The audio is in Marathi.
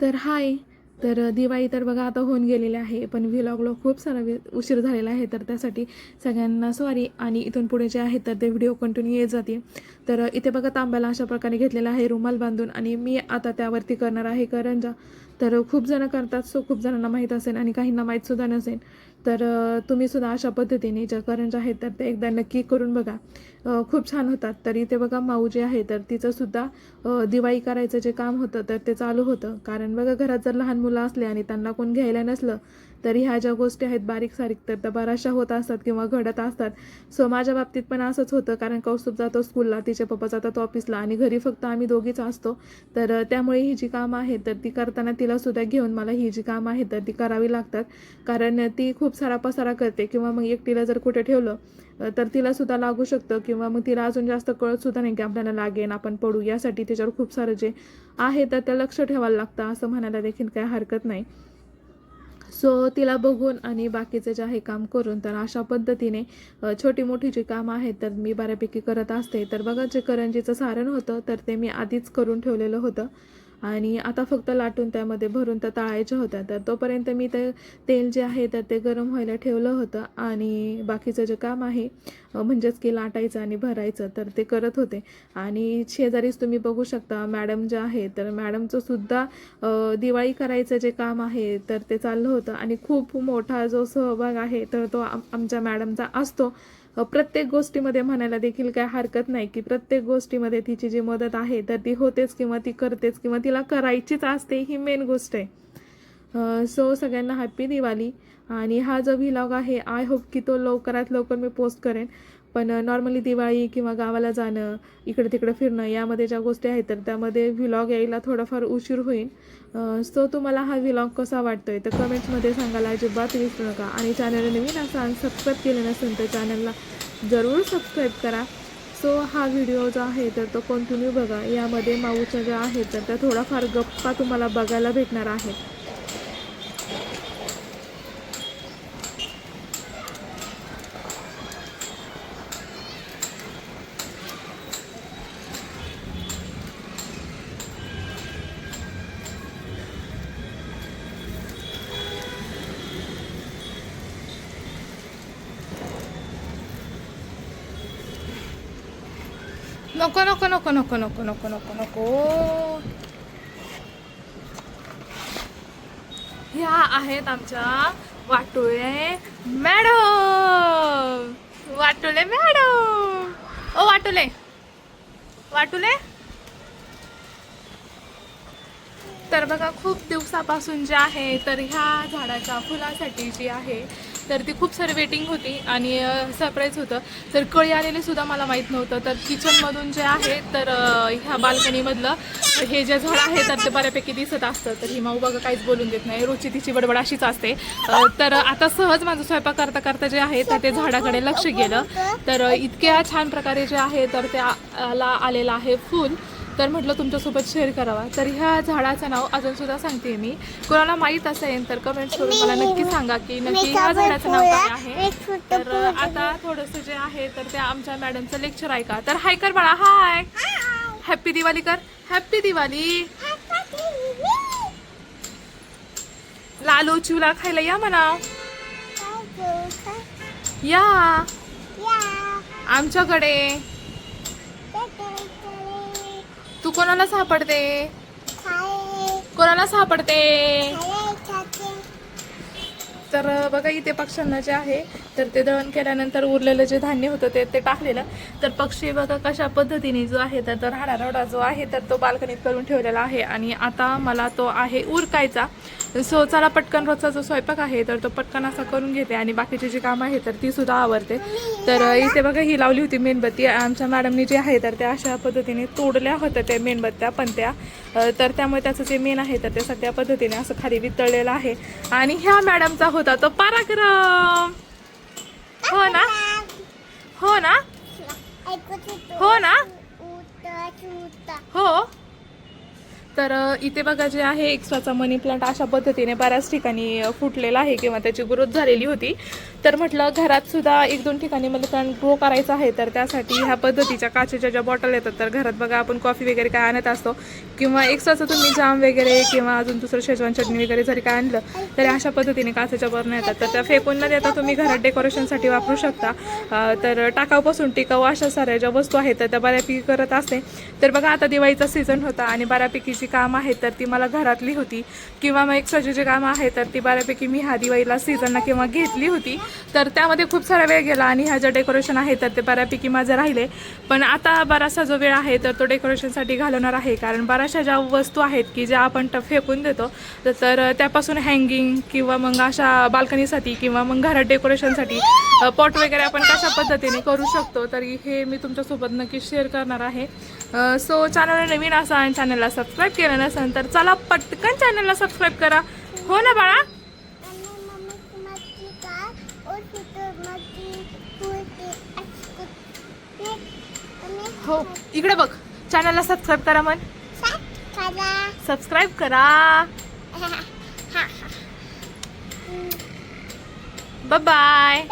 तर हाय. तर दिवाळी तर बघा आता होऊन गेलेली आहे पण व्हिलॉगला खूप सारा वे उशीर झालेला आहे तर त्यासाठी सगळ्यांना सॉरी आणि इथून पुढे जे आहे तर ते व्हिडिओ कंटिन्यू येत जाते तर इथे बघा तांब्याला अशा प्रकारे घेतलेला आहे रुमाल बांधून. आणि मी आता त्यावरती करणार आहे करंजा. तर खूप जणं करतात सो खूप जणांना माहीत असेल आणि काहींना माहीतसुद्धा नसेल. तर तुम्हीसुद्धा अशा पद्धतीने ज्या करंज आहेत तर ते एकदा नक्की करून बघा. खूप छान होतात. तर इथे बघा माऊ जे आहे तर तिचंसुद्धा दिवाळी करायचं जे काम होतं तर ते चालू होतं. कारण बघा घरात जर लहान मुलं असले आणि त्यांना कोण घ्यायला नसलं तरी ह्या ज्या गोष्टी आहेत बारीक सारीक तर त्या बऱ्याचशा होत असतात किंवा घडत असतात. सो माझ्या बाबतीत पण असंच होतं कारण कौस्तुभ जातो स्कूलला तिचे पप्पा जातात ऑफिसला आणि घरी फक्त आम्ही दोघीच असतो. तर त्यामुळे ही जी कामं आहेत तर ती करताना तिला सुद्धा घेऊन मला ही जी कामं आहेत तर ती करावी लागतात. कारण ती खूप सारा पसारा करते किंवा मग एकटीला जर कुठे ठेवलं तर तिला सुद्धा लागू शकतं किंवा मग तिला अजून जास्त कळत सुद्धा नाही की आपल्याला लागेन आपण पडू. यासाठी त्याच्यावर खूप सारं जे आहे तर ते लक्ष ठेवायला लागतं असं म्हणायला देखील काही हरकत नाही. सो तिला बघून आणि बाकीचं जे आहे काम करून तर अशा पद्धतीने छोटी मोठी जी कामं आहेत तर मी बऱ्यापैकी करत असते. तर बघा जे करंजीचं सारण होतं तर ते मी आधीच करून ठेवलेलं होतं. आणि आता फक्त लाटून त्यामध्ये भरून त्या तळायच्या होत्या. तर तोपर्यंत मी ते तेल जे आहे तर ते गरम व्हायला ठेवलं होतं. आणि बाकीचं जे काम आहे म्हणजेच की लाटायचं आणि भरायचं तर ते करत होते. आणि शेजारीच तुम्ही बघू शकता मॅडम जे आहे तर मॅडमचं सुद्धा दिवाळी करायचं जे काम आहे तर ते चाललं होतं. आणि खूप मोठा जो सहभाग आहे तर तो आमच्या मॅडमचा असतो. प्रत्येक गोष्टीमध्ये म्हणायला देखील काय हरकत नाही की प्रत्येक गोष्टीमध्ये तिची जी मदत आहे तर ती होतेच किंवा ती करतेच किंवा तिला करायचीच असते ही मेन गोष्ट आहे. सो सगळ्यांना हॅप्पी दिवाळी. आणि हा जो व्हिलॉग आहे आय होप की तो लवकरात लवकर मी पोस्ट करेन. पण नॉर्मली दिवाळी किंवा गावाला जाणं इकडं तिकडं फिरणं यामध्ये ज्या गोष्टी आहेत तर त्यामध्ये व्हिलॉग यायला थोडाफार उशीर होईल. सो तुम्हाला हा व्हिलॉग कसा वाटतो आहे तर कमेंट्समध्ये सांगायला अजिबात विसरू नका. आणि चॅनल नवीन असाल सबस्क्राईब केलं नसेल तर चॅनलला जरूर सबस्क्राईब करा. सो हा व्हिडिओ जो आहे तर तो कंटिन्यू बघा. यामध्ये माऊच्या ज्या आहेत तर त्या थोडाफार गप्पा तुम्हाला बघायला भेटणार आहेत. नको नको नको नको नको नको नको नको ह्या आहेत आमच्या वाटोळे मॅडम वाटोले मॅडम ओ वाटोले वाटोले तर बघा खूप दिवसापासून जे आहे तर ह्या झाडाच्या फुलासाठी जी आहे तर ती खूप सारी वेटिंग होती आणि सरप्राईज होतं. तर कळी आलेली सुद्धा मला माहीत नव्हतं. तर किचनमधून जे आहे तर ह्या बाल्कनीमधलं हे जे झाड आहे तर ते बऱ्यापैकी दिसत असतं. तर ही माऊ बघा काहीच बोलून देत नाही. रोजची तिची बडबड अशीच असते. तर आता सहज माझं स्वयंपाक करता करता जे आहे तर ते झाडाकडे लक्ष गेलं. तर इतक्या छान प्रकारे जे आहे तर त्याला आलेलं आहे फूल. तर म्हटलं तुमच्यासोबत शेअर करावा. तर ह्या झाडाचं नाव अजून सुद्धा सांगते मी. कोणाला माहीत असेल तर कमेंट्स करून मला नक्की सांगा की नक्की ह्या झाडाचं नाव काय आहे? तर आता थोडंसं जे आहे तर त्या आमच्या मॅडमचं लेक्चर ऐका. तर हाय कर बाळा. हाय हॅप्पी दिवाळी कर. हॅप्पी दिवाळी लालू चिवला खायला या म्हणा या. आमच्याकडे. तू कोणाला सापडते? कोणाला सापडते? तर बघा इथे पक्ष्यांना जे आहे तर ते दळण केल्यानंतर उरलेलं जे धान्य होतं ते ते टाकलेलं. तर पक्षी बघा कशा पद्धतीने जो आहे तर तो राहणा जो आहे तर तो बाल्कनीत करून ठेवलेला आहे. आणि आता मला तो आहे उरकायचा. सो चला पटकन रोजचा जो स्वयंपाक आहे तर तो पटकन असा करून घेते आणि बाकीची जी कामं आहे तर ती सुद्धा आवडते तर इथे बघा ही लावली होती मेणबत्ती. आमच्या मॅडमनी जी आहे तर त्या अशा पद्धतीने तोडल्या होत्या त्या मेणबत्त्या पण त्या तर त्यामुळे त्याचं जे मेन आहे तर ते सगळ्या पद्धतीने असं खाली वितळलेलं आहे. आणि ह्या मॅडमचा होता तो पराक्रम हो ना हो ना हो ना हो तर इथे बघा जे आहे एक्स्ट्राचा मनी प्लांट अशा पद्धतीने बऱ्याच ठिकाणी फुटलेला आहे किंवा त्याची ग्रोथ झालेली होती. तर म्हटलं घरात सुद्धा एक दोन ठिकाणी मनी प्लांट ग्रो करायचा आहे तर त्यासाठी ह्या पद्धतीच्या काचेच्या ज्या बॉटल येतात तर घरात बघा आपण कॉफी वगैरे काय आणत असतो. किंवा एक्स्ट्राचं तुम्ही जाम वगैरे किंवा अजून दुसरं शेजवान चटणी वगैरे जरी काय आणलं तरी अशा पद्धतीने काचेच्या बरणं येतात. तर त्या फेकून न देता तुम्ही घरात डेकोरेशनसाठी वापरू शकता. तर टाकावपासून टिकाऊ अशा साऱ्या ज्या वस्तू आहेत तर त्या बऱ्यापैकी करत असते. तर बघा आता दिवाळीचा सीझन होता आणि बऱ्यापैकी जी कामं आहे तर ती मला घरातली होती. किंवा मग एक्स्ट्राची जी कामं आहे तर ती बऱ्यापैकी मी ह्या दिवाळीला सीझनला किंवा घेतली होती. तर त्यामध्ये खूप सारा वेळ गेला आणि ह्या ज्या डेकोरेशन आहे तर ते बऱ्यापैकी माझं राहिले. पण आता बराचसा जो वेळ आहे तर तो डेकोरेशनसाठी घालवणार आहे. कारण बऱ्याचशा ज्या वस्तू आहेत की ज्या आपण ट- फेकून देतो तर- तर त्यापासून हँगिंग किंवा मग अशा बाल्कनीसाठी किंवा मग घरात डेकोरेशनसाठी पॉट वगैरे आपण कशा पद्धतीने करू शकतो? तरी हे मी तुमच्यासोबत नक्की शेअर करणार आहे. सो चॅनल नवीन असा आणि चॅनलला सबस्क्राईब केलं नसेल तर चला पटकन चॅनलला सबस्क्राईब करा. हो ना बाळा? हो इकडे बघ. चॅनलला सबस्क्राईब करा खाला सबस्क्राईब करा. Bye bye